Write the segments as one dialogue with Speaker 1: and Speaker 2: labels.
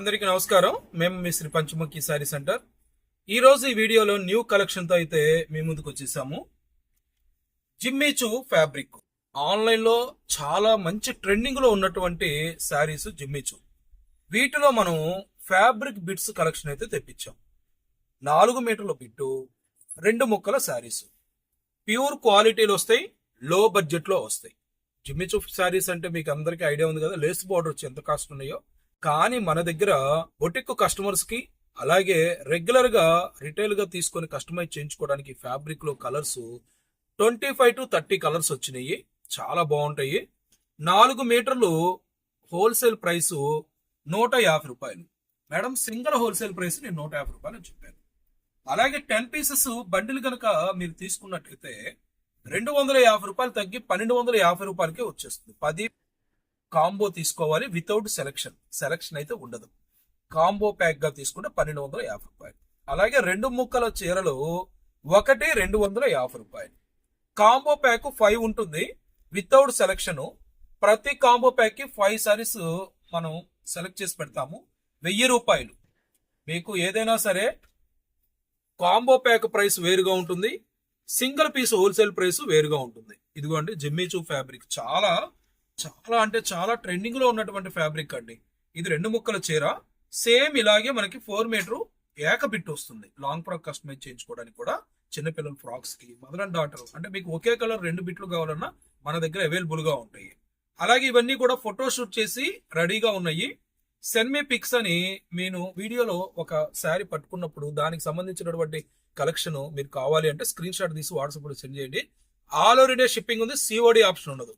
Speaker 1: అందరికీ నమస్కారం. మేము మీ శ్రీ పంచముఖి శారీ సెంటర్. ఈరోజు ఈ వీడియోలో న్యూ కలెక్షన్తో అయితే మీ ముందుకు వచ్చేసాము. Jimmy Choo fabric. ఆన్లైన్లో చాలా మంచి ట్రెండింగ్లో ఉన్నటువంటి శారీస్ జిమ్మిచు వీటిలో మనం ఫ్యాబ్రిక్ బిట్స్ కలెక్షన్ అయితే తెప్పించాం. నాలుగు మీటర్ల బిట్టు రెండు ముక్కల శారీస్. ప్యూర్ క్వాలిటీలు వస్తాయి లో బడ్జెట్లో వస్తాయి. జిమ్మిచు శారీస్ అంటే మీకు అందరికీ ఐడియా ఉంది కదా లేస్ బార్డర్ వచ్చి ఎంత కాస్ట్ ఉన్నాయో. కానీ మన దగ్గర బొటిక్ కస్టమర్స్కి అలాగే రెగ్యులర్గా రిటైల్గా తీసుకొని కస్టమైజ్ చేయించుకోవడానికి ఫ్యాబ్రిక్లో colours twenty five to thirty colours వచ్చినాయి. చాలా బాగుంటాయి. నాలుగు మీటర్లు హోల్సేల్ ప్రైస్ నూట యాభై రూపాయలు. మేడం సింగిల్ హోల్సేల్ ప్రైస్ నేను నూట యాభై రూపాయలు అని చెప్పాను. అలాగే టెన్ పీసెస్ బండిల్ కనుక మీరు తీసుకున్నట్లయితే రెండు వందల యాభై రూపాయలు తగ్గి పన్నెండు వందల యాభై రూపాయలకే వచ్చేస్తుంది. పది కాంబో తీసుకోవాలి వితౌట్ సెలక్షన్ సెలక్షన్ అయితే ఉండదు. కాంబో ప్యాక్గా తీసుకుంటే పన్నెండు వందల యాభై రూపాయలు. అలాగే రెండు ముక్కల చీరలు ఒకటి రెండు వందల యాభై రూపాయలు. కాంబో ప్యాక్ ఫైవ్ ఉంటుంది. వితౌట్ సెలక్షన్ ప్రతి కాంబో ప్యాక్కి ఫైవ్ సారీస్ మనం సెలెక్ట్ చేసి పెడతాము. వెయ్యి రూపాయలు. మీకు ఏదైనా సరే కాంబో ప్యాక్ ప్రైస్ వేరుగా ఉంటుంది. సింగిల్ పీస్ హోల్సేల్ ప్రైస్ వేరుగా ఉంటుంది. ఇదిగోండి జిమ్మీచూ ఫ్యాబ్రిక్ చాలా చాలా అంటే చాలా ట్రెండింగ్లో ఉన్నటువంటి ఫ్యాబ్రిక్ అండి. ఇది రెండు ముక్కల చీర. సేమ్ ఇలాగే మనకి ఫోర్ మీటర్ ఏక బిట్ వస్తుంది. లాంగ్ ఫ్రాక్ కస్టమైజ్ చేయించుకోవడానికి కూడా చిన్నపిల్లల ఫ్రాక్స్కి మదర్ అండ్ డాటర్ అంటే మీకు ఒకే కలర్ రెండు బిట్లు కావాలన్నా మన దగ్గర అవైలబుల్గా ఉంటాయి. అలాగే ఇవన్నీ కూడా ఫోటో షూట్ చేసి రెడీగా ఉన్నాయి. సెండ్ మీ పిక్స్ అని నేను వీడియోలో ఒక శారీ పట్టుకున్నప్పుడు దానికి సంబంధించినటువంటి కలెక్షన్ మీరు కావాలి అంటే స్క్రీన్ షాట్ తీసి వాట్సాప్లో సెండ్ చేయండి. ఆల్ ఓవర్ ఇండియా షిప్పింగ్ ఉంది. సిఓడి ఆప్షన్ ఉండదు.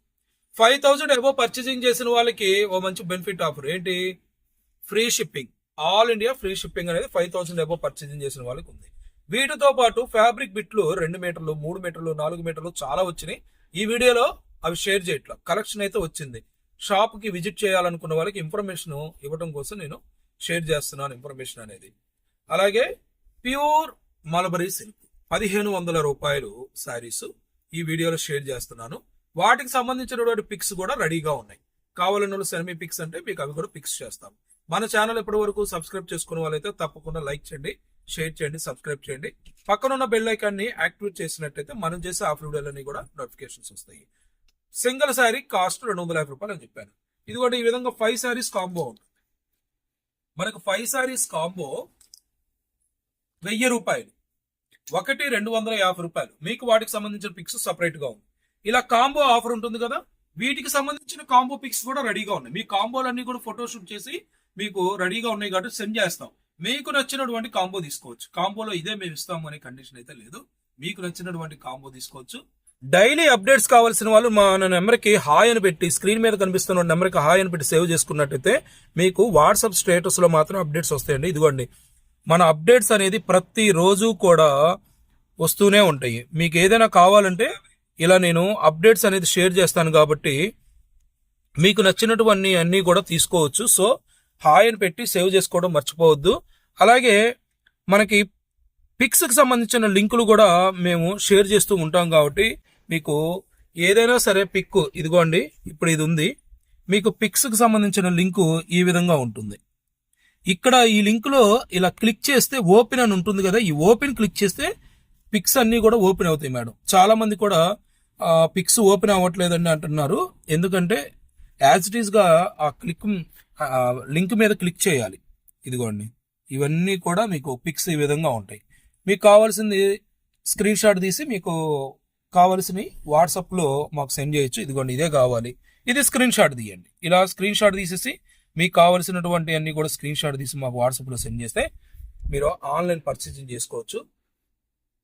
Speaker 1: ఫైవ్ థౌసండ్ అబో పర్చేసింగ్ చేసిన వాళ్ళకి ఓ మంచి బెనిఫిట్ ఆఫర్ ఏంటి? Free shipping all India free shipping అనేది ఫైవ్ థౌసండ్ అబో పర్చేసింగ్ చేసిన వాళ్ళకి ఉంది. వీటితో పాటు ఫ్యాబ్రిక్ బిట్లు రెండు మీటర్లు మూడు మీటర్లు నాలుగు మీటర్లు చాలా వచ్చినాయి. ఈ వీడియోలో అవి షేర్ చేయట్లా. కలెక్షన్ అయితే వచ్చింది. షాప్కి విజిట్ చేయాలనుకున్న వాళ్ళకి ఇన్ఫర్మేషన్ ఇవ్వడం కోసం నేను షేర్ చేస్తున్నాను ఇన్ఫర్మేషన్ అనేది. అలాగే ప్యూర్ మలబరీ సిల్క్ పదిహేను వందల రూపాయలు శారీస్ ఈ వీడియోలో షేర్ చేస్తున్నాను. వాటికి సంబంధించినటువంటి పిక్స్ కూడా రెడీగా ఉన్నాయి. కావాలన్న వాళ్ళు సెరమీ పిక్స్ అంటే మీకు అవి కూడా పిక్స్ చేస్తాం. మన ఛానల్ ఇప్పటి వరకు సబ్స్క్రైబ్ చేసుకున్న వాళ్ళైతే తప్పకుండా లైక్ చేయండి షేర్ చేయండి సబ్స్క్రైబ్ చేయండి. పక్కన ఉన్న బెల్ ఐకాన్ని యాక్టివేట్ చేసినట్టయితే మనం చేసే ఆఫ్ వీడియోలన్నీ కూడా నోటిఫికేషన్స్ వస్తాయి. సింగిల్ శారీ కాస్ట్ రెండు వందల యాభై రూపాయలు అని చెప్పాను. ఇది కూడా ఈ విధంగా ఫైవ్ శారీస్ కాంబో ఉంటుంది మనకు ఫైవ్ శారీస్ కాంబో వెయ్యి రూపాయలు. ఒకటి రెండు వందల యాభై రూపాయలు. మీకు వాటికి సంబంధించిన పిక్స్ సపరేట్గా ఉంది. ఇలా కాంబో ఆఫర్ ఉంటుంది కదా? వీటికి సంబంధించిన కాంబో పిక్స్ కూడా రెడీగా ఉన్నాయి. మీ కాంబోలన్నీ కూడా ఫోటోషూట్ చేసి మీకు రెడీగా ఉన్నాయి కాబట్టి సెండ్ చేస్తాం. మీకు నచ్చినటువంటి కాంబో తీసుకోవచ్చు. కాంబోలో ఇదే మేము ఇస్తాము అనే కండిషన్ అయితే లేదు. మీకు నచ్చినటువంటి కాంబో తీసుకోవచ్చు. డైలీ అప్డేట్స్ కావాల్సిన వాళ్ళు మన నెంబర్కి హాయ్ అని పెట్టి స్క్రీన్ మీద కనిపిస్తున్న నెంబర్కి హాయ్ అని పెట్టి సేవ్ చేసుకున్నట్టయితే మీకు వాట్సాప్ స్టేటస్లో మాత్రం అప్డేట్స్ వస్తాయండి. ఇదిగోండి. మన అప్డేట్స్ అనేది ప్రతి రోజు కూడా వస్తూనే ఉంటాయి. మీకు ఏదైనా కావాలంటే ఇలా నేను అప్డేట్స్ అనేది షేర్ చేస్తాను కాబట్టి మీకు నచ్చినటువంటి అన్నీ కూడా తీసుకోవచ్చు. సో హాయ్ అని పెట్టి సేవ్ చేసుకోవడం మర్చిపోవద్దు. అలాగే మనకి పిక్స్కి సంబంధించిన లింకులు కూడా మేము షేర్ చేస్తూ ఉంటాం కాబట్టి మీకు ఏదైనా సరే పిక్ ఇదిగోండి ఇప్పుడు ఇది ఉంది. మీకు పిక్స్కి సంబంధించిన లింకు ఈ విధంగా ఉంటుంది. ఇక్కడ ఈ లింక్లో ఇలా క్లిక్ చేస్తే ఓపెన్ అని ఉంటుంది కదా ఈ ఓపెన్ క్లిక్ చేస్తే పిక్స్ అన్నీ కూడా ఓపెన్ అవుతాయి మేడం. చాలామంది కూడా పిక్స్ ఓపెన్ అవ్వట్లేదని అంటున్నారు. ఎందుకంటే యాజ్ ఇట్ ఈస్గా ఆ క్లిక్ లింక్ మీద క్లిక్ చేయాలి. ఇదిగోండి. ఇవన్నీ కూడా మీకు పిక్స్ ఈ విధంగా ఉంటాయి. మీకు కావాల్సింది స్క్రీన్ షాట్ తీసి మీకు కావాల్సినవి వాట్సాప్లో మాకు సెండ్ చేయొచ్చు. ఇదిగోండి ఇదే కావాలి. ఇది స్క్రీన్ షాట్ తీయండి. ఇలా స్క్రీన్ షాట్ తీసేసి మీకు కావాల్సినటువంటి అన్ని కూడా స్క్రీన్ షాట్ తీసి మాకు వాట్సాప్లో సెండ్ చేస్తే మీరు ఆన్లైన్ పర్చేసింగ్ చేసుకోవచ్చు.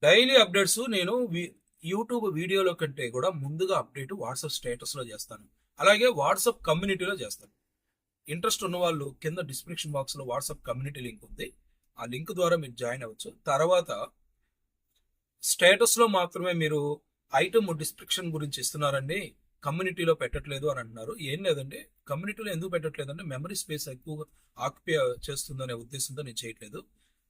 Speaker 1: డైలీ అప్డేట్స్ నేను వి- యూట్యూబ్ వీడియోలో కంటే కూడా ముందుగా అప్డేట్ వాట్సాప్ స్టేటస్లో చేస్తాను. అలాగే వాట్సాప్ కమ్యూనిటీలో చేస్తాను. ఇంట్రెస్ట్ ఉన్న వాళ్ళు కింద డిస్క్రిప్షన్ బాక్స్లో వాట్సాప్ కమ్యూనిటీ లింక్ ఉంది. ఆ లింక్ ద్వారా మీరు జాయిన్ అవ్వచ్చు. తర్వాత స్టేటస్లో మాత్రమే మీరు ఐటమ్ డిస్క్రిప్షన్ గురించి ఇస్తున్నారండి. కమ్యూనిటీలో పెట్టట్లేదు అని అంటున్నారు. ఏం లేదండి. కమ్యూనిటీలో ఎందుకు పెట్టట్లేదంటే మెమరీ స్పేస్ ఎక్కువ ఆక్యుపై చేస్తుందనే ఉద్దేశంతో నేను చేయట్లేదు.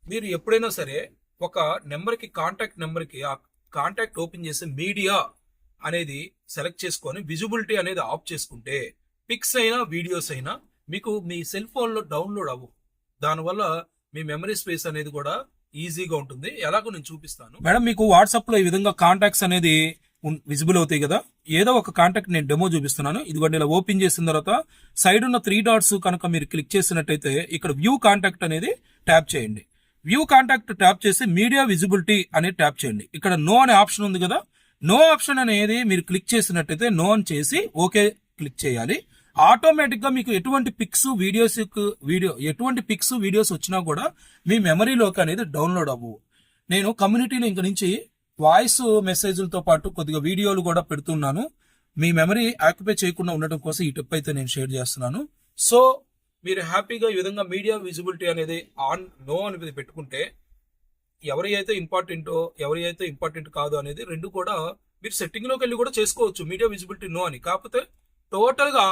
Speaker 1: మీరు ఎప్పుడైనా సరే ఒక నెంబర్కి కాంటాక్ట్ నెంబర్కి ఆ కాంటాక్ట్ ఓపెన్ చేసి మీడియా అనేది సెలెక్ట్ చేసుకొని విజిబిలిటీ అనేది ఆఫ్ చేసుకుంటే పిక్స్ అయినా వీడియోస్ అయినా మీకు మీ సెల్ ఫోన్లో డౌన్లోడ్ అవ్వు. దానివల్ల మీ మెమరీ స్పేస్ అనేది కూడా ఈజీగా ఉంటుంది. ఎలాగో నేను చూపిస్తాను. మేడం మీకు వాట్సాప్లో ఈ విధంగా కాంటాక్ట్స్ అనేది విజిబుల్ అవుతాయి కదా? ఏదో ఒక కాంటాక్ట్ నేను డెమో చూపిస్తున్నాను. ఇదిగోండి ఇలా ఓపెన్ చేసిన తర్వాత సైడ్ ఉన్న త్రీ డాట్స్ కనుక మీరు క్లిక్ చేసినట్టయితే ఇక్కడ వ్యూ కాంటాక్ట్ అనేది ట్యాప్ చేయండి. వ్యూ కాంటాక్ట్ ట్యాప్ చేసి మీడియా విజిబిలిటీ అనేది ట్యాప్ చేయండి. ఇక్కడ నో అనే ఆప్షన్ ఉంది కదా. నో ఆప్షన్ అనేది మీరు క్లిక్ చేసినట్టయితే నో అని చేసి ఓకే క్లిక్ చేయాలి. ఆటోమేటిక్గా మీకు ఎటువంటి పిక్స్ వీడియోస్ వీడియో ఎటువంటి పిక్స్ వీడియోస్ వచ్చినా కూడా మీ మెమరీలోకి అనేది డౌన్లోడ్ అవ్వవు. నేను కమ్యూనిటీలో ఇంక నుంచి వాయిస్ మెసేజ్లతో పాటు కొద్దిగా వీడియోలు కూడా పెడుతున్నాను. మీ మెమరీ ఆక్యుపై చేయకుండా ఉండటం కోసం ఈ టిప్ అయితే నేను షేర్ చేస్తున్నాను. సో మీరు హ్యాపీగా ఈ విధంగా మీడియా విజిబిలిటీ అనేది ఆన్ నో అనేది పెట్టుకుంటే ఎవరి అయితే ఇంపార్టెంటో ఎవరి అయితే ఇంపార్టెంట్ కాదు అనేది రెండు కూడా మీరు సెట్టింగ్లోకి వెళ్ళి కూడా చేసుకోవచ్చు. మీడియా విజిబిలిటీ నో అని. కాకపోతే టోటల్గా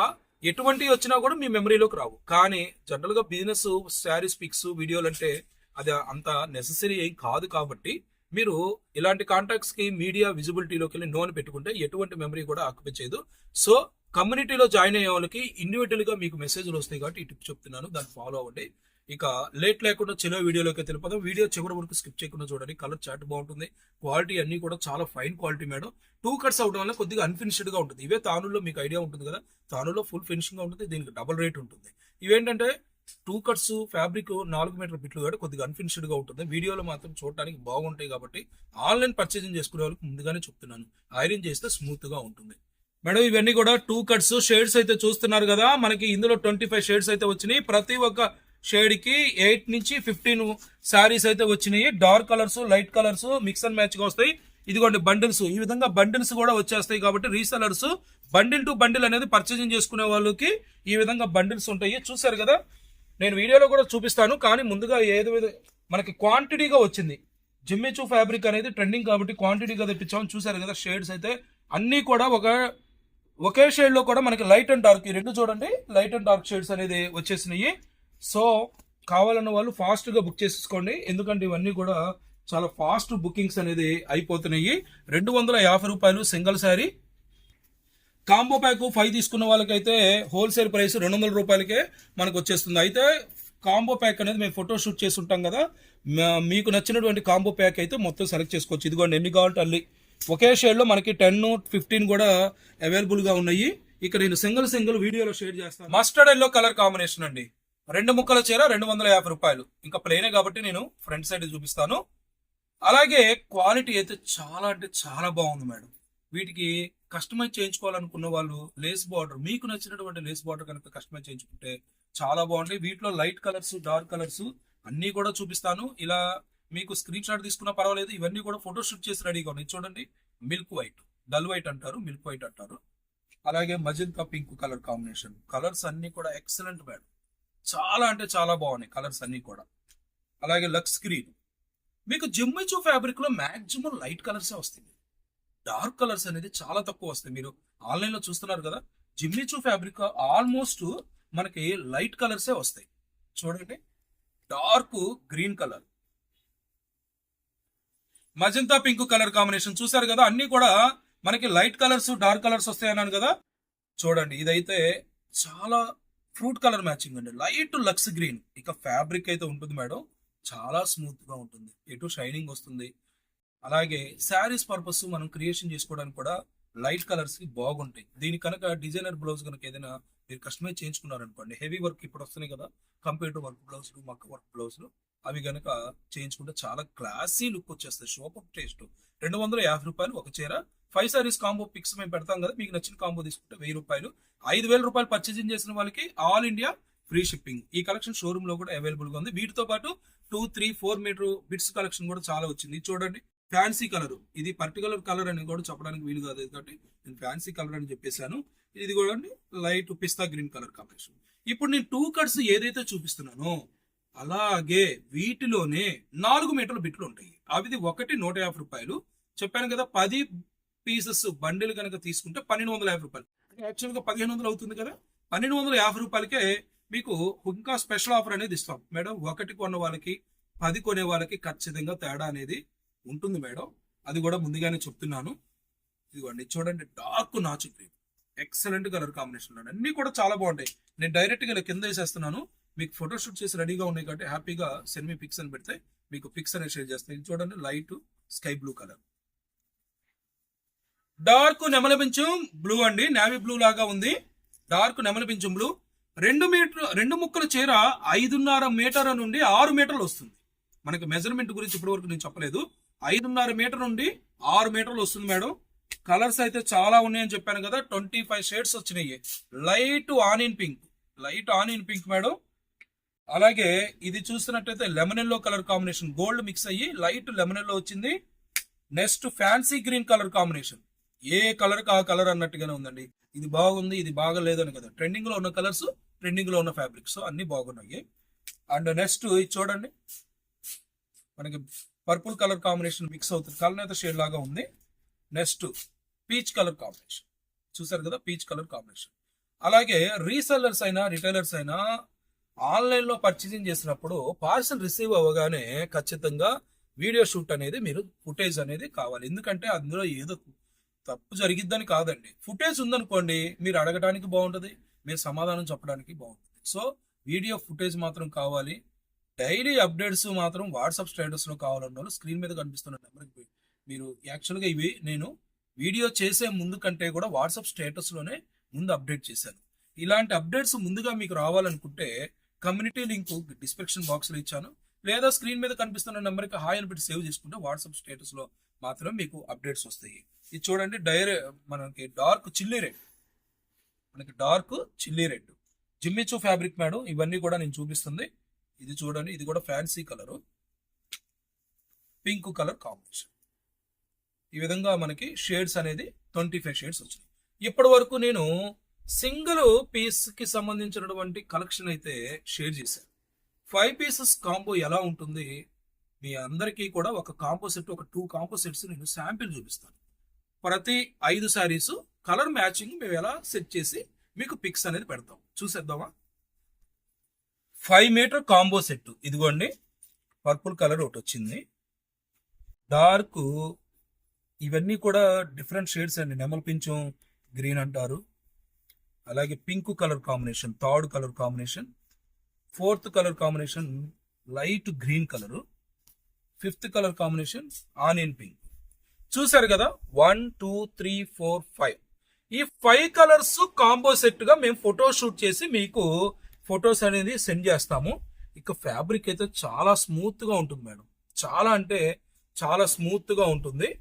Speaker 1: ఎటువంటి వచ్చినా కూడా మీ మెమరీలోకి రావు. కానీ జనరల్గా బిజినెస్ శారీస్ పిక్స్ వీడియోలు అంటే అది అంత నెససరీ ఏం కాదు కాబట్టి మీరు ఇలాంటి కాంటాక్ట్స్కి మీడియా విజిబిలిటీలోకి వెళ్ళి నో అని పెట్టుకుంటే ఎటువంటి మెమరీ కూడా ఆక్యుపై చేయదు. సో కమ్యూనిటీలో జాయిన్ అయ్యే వాళ్ళకి ఇండివిజువల్గా మీకు మెసేజ్లు వస్తాయి కాబట్టి ఇటు టిప్ చెప్తున్నాను. దాన్ని ఫాలో అవ్వండి. ఇక లేట్ లేకుండా చిన్న వీడియోలోకి తెలిపదాం వీడియో చివరి వరకు స్కిప్ చేయకుండా చూడండి. కలర్ చాట్ బాగుంటుంది. క్వాలిటీ అన్ని కూడా చాలా fine quality madam two cuts అవడం వల్ల కొద్దిగా అన్ఫినిష్డ్గా ఉంటుంది. ఇవే తానులో మీకు ఐడియా ఉంటుంది కదా. తానులో ఫుల్ ఫినిషింగ్గా ఉంటుంది. దీనికి డబుల్ రేట్ ఉంటుంది. ఇవేంటంటే టూ కట్స్ ఫ్యాబ్రిక్ నాలుగు మీటర్ బిట్లు కాబట్టి కొద్దిగా అన్ఫినిష్డ్గా ఉంటుంది. వీడియోలో మాత్రం చూడడానికి బాగుంటాయి కాబట్టి ఆన్లైన్ పర్చేసింగ్ చేసుకునే వాళ్ళకి ముందుగానే చెప్తున్నాను. ఐరన్ చేస్తే స్మూత్గా ఉంటుంది. మేడం ఇవన్నీ కూడా టూ కట్స్ షేడ్స్ అయితే చూస్తున్నారు కదా. మనకి ఇందులో ట్వంటీ ఫైవ్ షేడ్స్ అయితే వచ్చినాయి. ప్రతి ఒక్క షేడ్కి ఎయిట్ నుంచి ఫిఫ్టీన్ శారీస్ అయితే వచ్చినాయి. Dark colours light colours mix and మ్యాచ్గా వస్తాయి. ఇదిగోండి బండిల్స్ ఈ విధంగా బండిల్స్ కూడా వచ్చేస్తాయి కాబట్టి రీసెలర్స్ బండిల్ టు బండిల్ అనేది పర్చేజింగ్ చేసుకునే వాళ్ళకి ఈ విధంగా బండిల్స్ ఉంటాయి. చూసారు కదా? నేను వీడియోలో కూడా చూపిస్తాను. కానీ ముందుగా ఏదో మనకి క్వాంటిటీగా వచ్చింది. జిమ్మిచూ ఫ్యాబ్రిక్ అనేది ట్రెండింగ్ కాబట్టి క్వాంటిటీగా తెప్పించాము చూసారు కదా షేడ్స్ అయితే. అన్నీ కూడా ఒక ఒకే షేడ్లో కూడా మనకి లైట్ అండ్ డార్క్ ఈ రెండు చూడండి. లైట్ అండ్ డార్క్ షేడ్స్ అనేది వచ్చేసినాయి. సో కావాలన్న వాళ్ళు ఫాస్ట్గా బుక్ చేసేసుకోండి. ఎందుకంటే ఇవన్నీ కూడా చాలా ఫాస్ట్ బుకింగ్స్ అనేది అయిపోతున్నాయి. రెండు వందల యాభై రూపాయలు single sari combo pack five తీసుకున్న వాళ్ళకైతే హోల్సేల్ ప్రైస్ రెండు వందల రూపాయలకే మనకు వచ్చేస్తుంది. అయితే కాంబో ప్యాక్ అనేది మేము ఫోటో షూట్ చేసి ఉంటాం కదా. మీకు నచ్చినటువంటి కాంబో ప్యాక్ అయితే మొత్తం సెలెక్ట్ చేసుకోవచ్చు. ఇదిగోండి ఎన్ని కావాలంటే అల్లి ఒకే షేడ్లో మనకి టెన్ ఫిఫ్టీన్ కూడా అవైలబుల్గా ఉన్నాయి. ఇక్కడ నేను సింగిల్ సింగిల్ వీడియోలో షేర్ చేస్తాను. మస్టర్డ్ ఎల్లో కలర్ కాంబినేషన్ అండి. రెండు ముక్కల చీర రెండు వందల యాభై రూపాయలు. ఇంకా ప్లేనే కాబట్టి నేను ఫ్రంట్ సైడ్ చూపిస్తాను. అలాగే క్వాలిటీ అయితే చాలా అంటే చాలా బాగుంది మేడం. వీటికి కస్టమైజ్ చేయించుకోవాలనుకున్న వాళ్ళు లేస్ బార్డర్ మీకు నచ్చినటువంటి లేస్ బార్డర్ కనుక కస్టమైజ్ చేయించుకుంటే చాలా బాగుంటాయి. వీటిలో లైట్ కలర్స్ డార్క్ కలర్స్ అన్నీ కూడా చూపిస్తాను. ఇలా మీకు స్క్రీన్ షాట్ తీసుకున్నా పర్వాలేదు. ఇవన్నీ కూడా ఫోటో షూట్ చేసి రెడీగా ఉన్నాయి. చూడండి మిల్క్ వైట్ డల్ వైట్ అంటారు మిల్క్ వైట్ అంటారు. అలాగే magenta pink colour combination colours అన్ని కూడా ఎక్సలెంట్ మేడం చాలా అంటే చాలా బాగున్నాయి కలర్స్ అన్ని కూడా. అలాగే లక్స్ గ్రీన్ మీకు జిమ్మిచూ ఫ్యాబ్రిక్లో మాక్సిమం లైట్ కలర్సే వస్తాయి. డార్క్ కలర్స్ అనేది చాలా తక్కువ వస్తాయి. మీరు ఆన్లైన్లో చూస్తున్నారు కదా జిమ్మిచూ ఫ్యాబ్రిక్ ఆల్మోస్ట్ మనకి లైట్ కలర్సే వస్తాయి. చూడండి dark green colour magenta pink colour combination చూసారు కదా? అన్ని కూడా మనకి లైట్ కలర్స్ డార్క్ కలర్స్ వస్తాయన్నాను కదా? చూడండి ఇదైతే చాలా ఫ్రూట్ కలర్ మ్యాచింగ్ అండి. Light Lux green. ఇక ఫ్యాబ్రిక్ అయితే ఉంటుంది మేడం. చాలా స్మూత్గా ఉంటుంది. ఎటు షైనింగ్ వస్తుంది. అలాగే శారీస్ పర్పస్ మనం క్రియేషన్ చేసుకోవడానికి కూడా లైట్ కలర్స్ బాగుంటాయి. దీని కనుక డిజైనర్ బ్లౌజ్ కనుక ఏదైనా మీరు కస్టమైజ్ చేయించుకున్నారనుకోండి హెవీ వర్క్ ఇప్పుడు వస్తున్నాయి కదా? కంప్యూటర్ వర్క్ బ్లౌజ్లు మక్క వర్క్ బ్లౌజ్లు అవి గనక చేయించుకుంటే చాలా క్లాసీ లుక్ వచ్చేస్తాయి షోప్ టేస్ట్ రెండు వందల యాభై రూపాయలు ఒక చీర. ఫైవ్ సారీస్ కాంబో పిక్స్ మేము పెడతాం కదా మీకు నచ్చిన కాంబో తీసుకుంటే వెయ్యి రూపాయలు. ఐదు వేల రూపాయలు పర్చేసింగ్ చేసిన వాళ్ళకి ఆల్ ఇండియా ఫ్రీ షిప్పింగ్ ఈ కలెక్షన్ షోరూమ్లో కూడా అవైలబుల్గా ఉంది. వీటితో పాటు two three four metre bits collection కూడా చాలా వచ్చింది. చూడండి ఫ్యాన్సీ కలర్ ఇది పర్టికులర్ కలర్ అని కూడా చెప్పడానికి వీలు కాదు. కాబట్టి నేను ఫ్యాన్సీ కలర్ అని చెప్పేశాను. ఇది కూడా light pista green colour combination ఇప్పుడు నేను టూ కట్స్ ఏదైతే చూపిస్తున్నానో అలాగే వీటిలోనే నాలుగు మీటర్ల బిట్లు ఉంటాయి అవి ఒకటి నూట యాభై రూపాయలు. చెప్పాను కదా పది పీసెస్ బండిల్ కనుక తీసుకుంటే పన్నెండు వందల యాభై రూపాయలు. యాక్చువల్గా పదిహేను వందలు అవుతుంది కదా. పన్నెండు వందల యాభై రూపాయలకే మీకు ఇంకా స్పెషల్ ఆఫర్ అనేది ఇస్తాం. మేడం ఒకటి కొన్న వాళ్ళకి పది కొనే వాళ్ళకి ఖచ్చితంగా తేడా అనేది ఉంటుంది మేడం. అది కూడా ముందుగానే చెప్తున్నాను. ఇదిగోండి చూడండి డార్క్ నాచు గ్రీన్ ఎక్సలెంట్ కలర్ కాంబినేషన్ అన్ని కూడా చాలా బాగుంటాయి. నేను డైరెక్ట్గా కింద వేసేస్తున్నాను. మీకు ఫోటోషూట్ చేసి రెడీగా ఉన్నాయి కాబట్టి హ్యాపీగా సెన్మీ పిక్స్ అని పెడితే మీకు పిక్స్ అనేది షేర్ చేస్తాయి చూడండి light sky blue colour dark నెమలి బ్లూ అండి. నావీ బ్లూ లాగా ఉంది. డార్క్ నెమలపించం బ్లూ రెండు మీటర్ రెండు ముక్కల చీర ఐదున్నర మీటర్ నుండి ఆరు మీటర్లు వస్తుంది. మనకి మెజర్మెంట్ గురించి ఇప్పటి వరకు నేను చెప్పలేదు. ఐదున్నర మీటర్ నుండి ఆరు మీటర్లు వస్తుంది మేడం. కలర్స్ అయితే చాలా ఉన్నాయని చెప్పాను కదా. ట్వంటీ ఫైవ్ షేడ్స్ వచ్చినాయి light onion pink light onion pink madam. అలాగే ఇది చూస్తున్నట్టయితే lemon yellow colour combination. Gold mix అయ్యి లైట్ లెమన్ ఎల్లో వచ్చింది. Next fancy green colour combination. ఏ కలర్ ఆ కలర్ అన్నట్టుగానే ఉందండి. ఇది బాగుంది ఇది బాగలేదని కదా. ట్రెండింగ్లో ఉన్న కలర్స్ ట్రెండింగ్లో ఉన్న ఫ్యాబ్రిక్స్ అన్ని బాగున్నాయి. అండ్ నెక్స్ట్ ఇది చూడండి. మనకి పర్పుల్ కలర్ కాంబినేషన్ మిక్స్ అవుతుంది. కలనేత షేడ్ లాగా ఉంది. Next peach colour combination. చూసారు కదా పీచ్ కలర్ కాంబినేషన్. అలాగే రీసెల్లర్స్ అయినా రిటైలర్స్ అయినా ఆన్లైన్లో పర్చేసింగ్ చేసినప్పుడు పార్సల్ రిసీవ్ అవ్వగానే ఖచ్చితంగా వీడియో షూట్ అనేది మీరు ఫుటేజ్ అనేది కావాలి. ఎందుకంటే అందులో ఏదో తప్పు జరిగిద్దని కాదండి. ఫుటేజ్ ఉందనుకోండి మీరు అడగడానికి బాగుంటుంది మీరు సమాధానం చెప్పడానికి బాగుంటుంది. సో వీడియో ఫుటేజ్ మాత్రం కావాలి. డైలీ అప్డేట్స్ మాత్రం వాట్సాప్ స్టేటస్లో కావాలన్న వాళ్ళు స్క్రీన్ మీద కనిపిస్తున్న నెంబర్కి మీరు యాక్చువల్గా ఇవి నేను వీడియో చేసే ముందు కంటే కూడా వాట్సాప్ స్టేటస్లోనే ముందు అప్డేట్ చేశాను. ఇలాంటి అప్డేట్స్ ముందుగా మీకు రావాలనుకుంటే కమ్యూనిటీ లింక్ డిస్క్రిప్షన్ బాక్స్లో ఇచ్చాను. లేదా స్క్రీన్ మీద కనిపిస్తున్న నెంబర్కి హాయ్ అని పెట్టి సేవ్ చేసుకుంటే వాట్సాప్ స్టేటస్లో మాత్రం మీకు అప్డేట్స్ వస్తాయి. ఇది చూడండి డైరే మనకి డార్క్ చిల్లీ రెడ్. మనకి dark chilli red. Jimmy Choo fabric madam ఇవన్నీ కూడా నేను చూపిస్తుంది. ఇది చూడండి ఇది కూడా fancy colour. Pink colour combination. ఈ విధంగా మనకి షేడ్స్ అనేది ట్వంటీ ఫైవ్ షేడ్స్ వచ్చినాయి. ఇప్పటి వరకు నేను సింగిల్ పీస్కి సంబంధించినటువంటి కలెక్షన్ అయితే షేర్ చేశాను ఫైవ్ పీసెస్ కాంబో ఎలా ఉంటుంది? మీ అందరికీ కూడా ఒక కాంబో సెట్ ఒక టూ కాంబో సెట్స్ నేను శాంపిల్ చూపిస్తాను. ప్రతి ఐదు శారీస్ కలర్ మ్యాచింగ్ మేము ఎలా సెట్ చేసి మీకు పిక్స్ అనేది పెడతాం. చూసేద్దామా? Five metre combo set. ఇదిగోండి పర్పుల్ కలర్ ఒకటి వచ్చింది. డార్క్ ఇవన్నీ కూడా డిఫరెంట్ షేడ్స్ అండి. నెమల్ పించం గ్రీన్ అంటారు. అలాగే pink colour combination third colour combination fourth colour combination light green colour fifth colour combination onion pink. చూసారు కదా? One two three four five. ఈ ఫైవ్ కలర్స్ కాంబో సెట్గా మేము ఫోటో షూట్ చేసి మీకు ఫొటోస్ అనేది సెండ్ చేస్తాము. ఇక ఫ్యాబ్రిక్ అయితే చాలా స్మూత్గా ఉంటుంది మేడం. చాలా అంటే చాలా స్మూత్గా ఉంటుంది.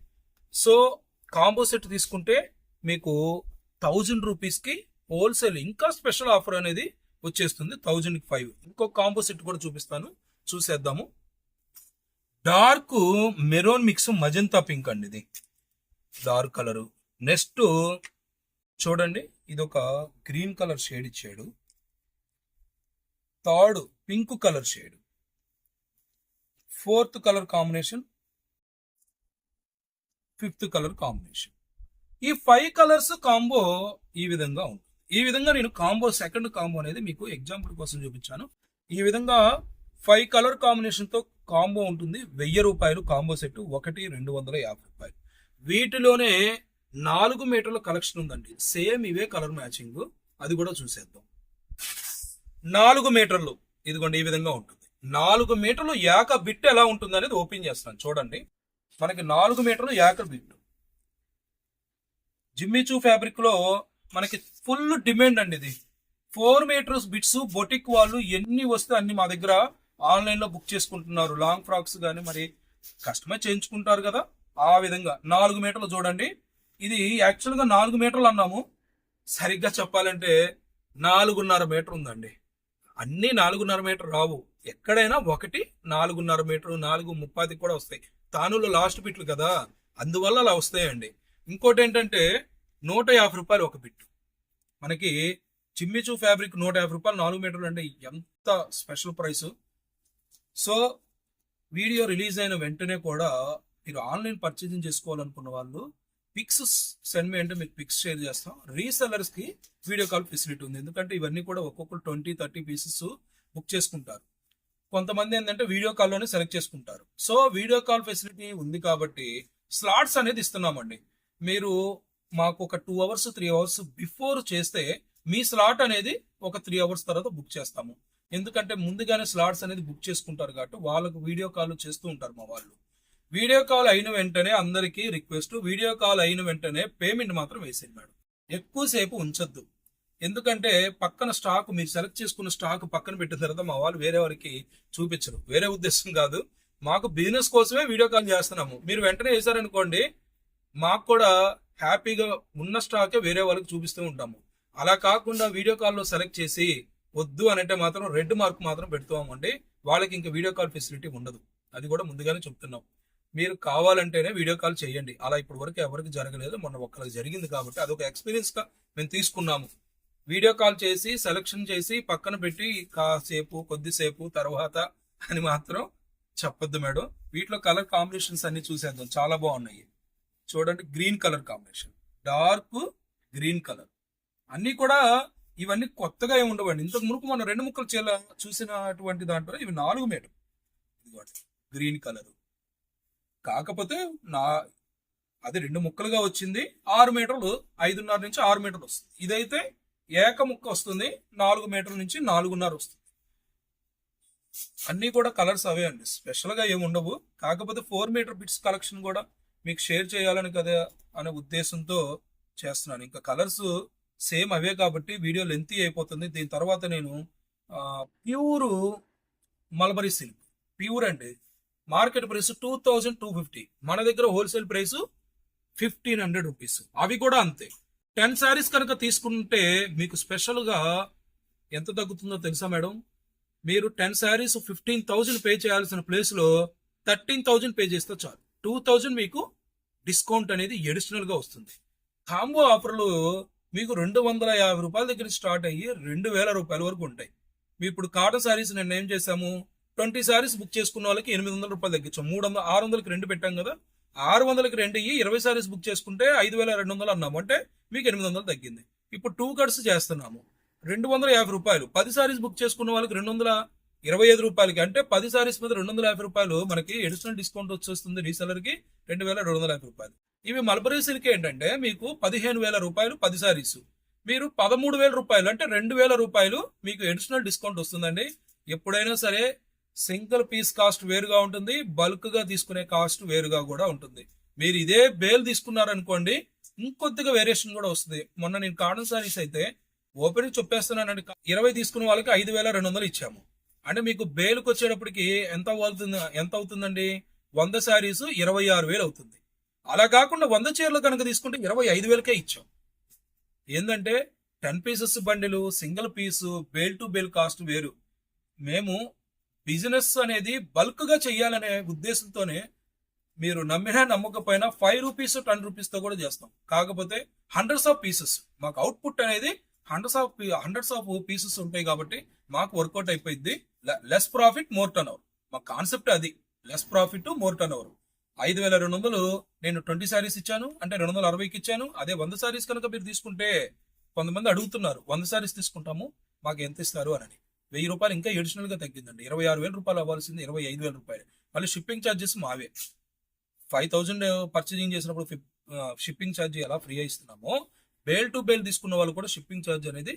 Speaker 1: సో కాంబో సెట్ తీసుకుంటే మీకు థౌజండ్ రూపీస్కి హోల్సేల్ ఇంకా స్పెషల్ ఆఫర్ అనేది వచ్చేస్తుంది థౌజండ్ ఫైవ్. ఇంకో కాంబో సెట్ కూడా చూపిస్తాను. చూసేద్దాము. Dark maroon mix magenta pink అండి ఇది. Dark colour. నెక్స్ట్ చూడండి ఇది ఒక గ్రీన్ కలర్ షేడ్ ఇచ్చాడు. Third pink colour shade. Fourth colour combination fifth colour combination. ఈ ఫైవ్ కలర్స్ కాంబో ఈ విధంగా ఉంటుంది. ఈ విధంగా నేను కాంబో సెకండ్ కాంబో అనేది మీకు ఎగ్జాంపుల్ కోసం చూపించాను. ఈ విధంగా ఫైవ్ కలర్ కాంబినేషన్తో కాంబో ఉంటుంది. వెయ్యి రూపాయలు కాంబో సెట్ ఒకటి రెండు వందల యాభై రూపాయలు. వీటిలోనే నాలుగు మీటర్ల కలెక్షన్ ఉందండి. సేమ్ ఇవే కలర్ మ్యాచింగ్. అది కూడా చూసేద్దాం. నాలుగు మీటర్లు. ఇదిగోండి ఈ విధంగా ఉంటుంది. నాలుగు మీటర్లు ఏక బిట్ ఎలా ఉంటుంది అనేది ఓపెన్ చేస్తాను. చూడండి. మనకి నాలుగు మీటర్లు ఏక బిట్. జిమ్మిచూ ఫ్యాబ్రిక్లో మనకి ఫుల్ డిమాండ్ అండి ఇది. ఫోర్ మీటర్స్ బిట్స్ బొటిక్ వాళ్ళు ఎన్ని వస్తే అన్ని మా దగ్గర ఆన్లైన్లో బుక్ చేసుకుంటున్నారు. లాంగ్ ఫ్రాక్స్ కానీ మరి కస్టమర్ చేయించుకుంటారు కదా. ఆ విధంగా నాలుగు మీటర్లు చూడండి. ఇది యాక్చువల్గా నాలుగు మీటర్లు అన్నాము. సరిగ్గా చెప్పాలంటే నాలుగున్నర మీటర్ ఉందండి. అన్ని నాలుగున్నర మీటర్ రావు. ఎక్కడైనా ఒకటి నాలుగున్నర మీటర్ నాలుగు ముప్పాది కూడా వస్తాయి. తానులో లాస్ట్ బిట్లు కదా. అందువల్ల అలా వస్తాయండి. ఇంకోటి ఏంటంటే నూట యాభై రూపాయలు ఒక బిట్టు. మనకి చిమ్మిచూ ఫ్యాబ్రిక్ నూట యాభై రూపాయలు నాలుగు మీటర్లు అంటే ఎంత special price? So video release అయిన వెంటనే కూడా మీరు ఆన్లైన్ పర్చేసింగ్ చేసుకోవాలనుకున్న వాళ్ళు పిక్స్ సెండ్ మీ అంటే మీకు పిక్స్ షేర్ చేస్తాం. రీసెల్లర్స్కి వీడియో కాల్ ఫెసిలిటీ ఉంది. ఎందుకంటే ఇవన్నీ కూడా ఒక్కొక్కరు ట్వంటీ థర్టీ పీసెస్ బుక్ చేసుకుంటారు. కొంతమంది ఏంటంటే వీడియో కాల్లోనే సెలెక్ట్ చేసుకుంటారు. సో వీడియో కాల్ ఫెసిలిటీ ఉంది కాబట్టి స్లాట్స్ అనేది ఇస్తున్నామండి. మీరు మాకు ఒక two hours three hours before చేస్తే మీ స్లాట్ అనేది ఒక త్రీ అవర్స్ తర్వాత బుక్ చేస్తాము. ఎందుకంటే ముందుగానే స్లాట్స్ అనేది బుక్ చేసుకుంటారు కాబట్టి వాళ్ళకు వీడియో కాల్ చేస్తూ ఉంటారు మా వాళ్ళు. వీడియో కాల్ అయిన వెంటనే అందరికీ రిక్వెస్ట్ వీడియో కాల్ అయిన వెంటనే పేమెంట్ మాత్రం వేసేది మేడం. ఎక్కువసేపు ఉంచొద్దు. ఎందుకంటే పక్కన స్టాక్ మీరు సెలెక్ట్ చేసుకున్న స్టాక్ పక్కన పెట్టిన తర్వాత మా వాళ్ళు వేరే వారికి చూపించరు. వేరే ఉద్దేశం కాదు. మాకు బిజినెస్ కోసమే వీడియో కాల్ చేస్తున్నాము. మీరు వెంటనే వేశారనుకోండి మాకు కూడా హ్యాపీగా ఉన్న స్టాకే వేరే వాళ్ళకి చూపిస్తూ ఉంటాము. అలా కాకుండా వీడియో కాల్లో సెలెక్ట్ చేసి వద్దు అనంటే మాత్రం రెడ్ మార్క్ మాత్రం పెడుతామండి వాళ్ళకి ఇంకా వీడియో కాల్ ఫెసిలిటీ ఉండదు. అది కూడా ముందుగానే చెప్తున్నాం. మీరు కావాలంటేనే వీడియో కాల్ చేయండి. అలా ఇప్పటి వరకు ఎవరికి జరగలేదు. మొన్న ఒక్కరికి జరిగింది కాబట్టి అదొక ఎక్స్పీరియన్స్గా మేము తీసుకున్నాము. వీడియో కాల్ చేసి సెలెక్షన్ చేసి పక్కన పెట్టి కాసేపు కొద్దిసేపు తర్వాత అని మాత్రం చెప్పొద్దు మేడం. వీటిలో కలర్ కాంబినేషన్స్ అన్ని చూసేద్దాం. చాలా బాగున్నాయి. చూడండి green colour combination. Dark green colour. అన్నీ కూడా ఇవన్నీ కొత్తగా ఏమి ఉండవండి. ఇంతకు మునుపు మనం రెండు ముక్కలు చేల చూసినటువంటి దాంట్లో ఇవి నాలుగు మీటర్ ఇదిగోండి గ్రీన్ కలర్. కాకపోతే నా అది రెండు ముక్కలుగా వచ్చింది. ఆరు మీటర్లు ఐదున్నర నుంచి ఆరు మీటర్లు వస్తుంది. ఇదైతే ఏక ముక్క వస్తుంది నాలుగు మీటర్ల నుంచి నాలుగున్నర వస్తుంది. అన్నీ కూడా కలర్స్ అవే అండి. స్పెషల్గా ఏమి ఉండవు. కాకపోతే ఫోర్ మీటర్ బిట్స్ కలెక్షన్ కూడా మీకు షేర్ చేయాలని కదా అనే ఉద్దేశంతో చేస్తున్నాను. ఇంకా కలర్స్ సేమ్ అవే కాబట్టి వీడియో లెంతీ అయిపోతుంది. దీని తర్వాత నేను ప్యూర్ మల్బరీ సిల్క్. ప్యూర్ అండి. Market price two thousand two fifty. మన దగ్గర wholesale price fifteen hundred rupees. అవి కూడా అంతే. టెన్ శారీస్ కనుక తీసుకుంటే మీకు స్పెషల్గా ఎంత తగ్గుతుందో తెలుసా మేడం? మీరు ten saris fifteen thousand pay చేయాల్సిన ప్లేస్లో థర్టీన్ థౌజండ్ పే చేస్తే చాలు. టూ థౌజండ్ మీకు డిస్కౌంట్ అనేది ఎడిషనల్గా వస్తుంది. కాంబో ఆఫర్లు మీకు రెండు వందల యాభై రూపాయల దగ్గర స్టార్ట్ అయ్యి రెండు వేల రూపాయల వరకు ఉంటాయి. మీ ఇప్పుడు కాటన్ శారీస్ నిర్ణయం ఏం చేశాము? ట్వంటీ శారీస్ బుక్ చేసుకున్న వాళ్ళకి ఎనిమిది వందల రూపాయలు తగ్గించాం. మూడు వందల ఆరు వందలకి రెండు పెట్టాం కదా? ఆరు వందలకి రెండు ఇయ్యి ఇరవై శారీస్ బుక్ చేసుకుంటే ఐదు వేల రెండు వందలు అన్నాము. అంటే మీకు ఎనిమిది వందలు తగ్గింది. ఇప్పుడు టూ కట్స్ చేస్తున్నాము. రెండు వందల యాభై రూపాయలు. పది శారీస్ బుక్ చేసుకున్న వాళ్ళకి రెండు వందల ఇరవై ఐదు రూపాయలకి అంటే పది శారీస్ మీద రెండు వందల యాభై రూపాయలు మనకి ఎడిషనల్ డిస్కౌంట్ వచ్చేస్తుంది రీసెలర్కి రెండు వేల రెండు వందల యాభై రూపాయలు. ఇవి మల్బరీ సిల్క్ ఏంటంటే మీకు పదిహేను వేల రూపాయలు పది శారీస్ మీరు పదమూడు వేల రూపాయలు అంటే రెండు వేల రూపాయలు మీకు ఎడిషనల్ డిస్కౌంట్ వస్తుందండి. ఎప్పుడైనా సరే సింగిల్ పీస్ కాస్ట్ వేరుగా ఉంటుంది బల్క్గా తీసుకునే కాస్ట్ వేరుగా కూడా ఉంటుంది. మీరు ఇదే బేల్ తీసుకున్నారనుకోండి ఇంకొద్దిగా వేరియేషన్ కూడా వస్తుంది. మొన్న నేను కాటన్ సారీస్ అయితే ఓపెన్ చెప్పేస్తున్నానండి ఇరవై తీసుకున్న వాళ్ళకి ఐదు వేల రెండు వందలు ఇచ్చాము. అంటే మీకు బేలుకి వచ్చేటప్పటికి ఎంత అవుతుంది ఎంత అవుతుందండి? వంద శారీస్ ఇరవై ఆరు వేలు అవుతుంది. అలా కాకుండా వంద చీరలు కనుక తీసుకుంటే ఇరవై ఐదు వేలకే ఇచ్చాం. ఏంటంటే టెన్ పీసెస్ బండిలు single piece bale to bale cost వేరు. మేము బిజినెస్ అనేది బల్క్గా చేయాలనే ఉద్దేశంతోనే మీరు నమ్మినా నమ్మకపోయినా ఫైవ్ రూపీస్ టెన్ రూపీస్తో కూడా చేస్తాం. కాకపోతే హండ్రెడ్స్ ఆఫ్ పీసెస్ మాకు అవుట్పుట్ అనేది hundreds of hundreds of pieces ఉంటాయి కాబట్టి మాకు వర్కౌట్ అయిపోయింది less profit more turn over మా కాన్సెప్ట్ అది. Less profit more turn over ఐదు వేల రెండు వందలు నేను ట్వంటీ సారీస్ ఇచ్చాను. అంటే రెండు వందల అరవైకి ఇచ్చాను. అదే వంద సారీస్ కనుక మీరు తీసుకుంటే కొంతమంది అడుగుతున్నారు వంద సారీస్ తీసుకుంటాము మాకు ఎంత ఇస్తారు అని. వెయ్యి రూపాయలు ఇంకా ఎడిషనల్గా తగ్గిందండి. ఇరవై ఆరు వేల రూపాయలు అవ్వాల్సింది ఇరవై ఐదు వేల రూపాయలు. మళ్ళీ షిప్పింగ్ ఛార్జెస్ మావే. ఫైవ్ థౌజండ్ పర్చేజింగ్ చేసినప్పుడు షిప్పింగ్ ఛార్జ్ ఎలా ఫ్రీ ఇస్తున్నామో బేల్ టు బేల్ తీసుకున్న వాళ్ళు కూడా షిప్పింగ్ ఛార్జ్ అనేది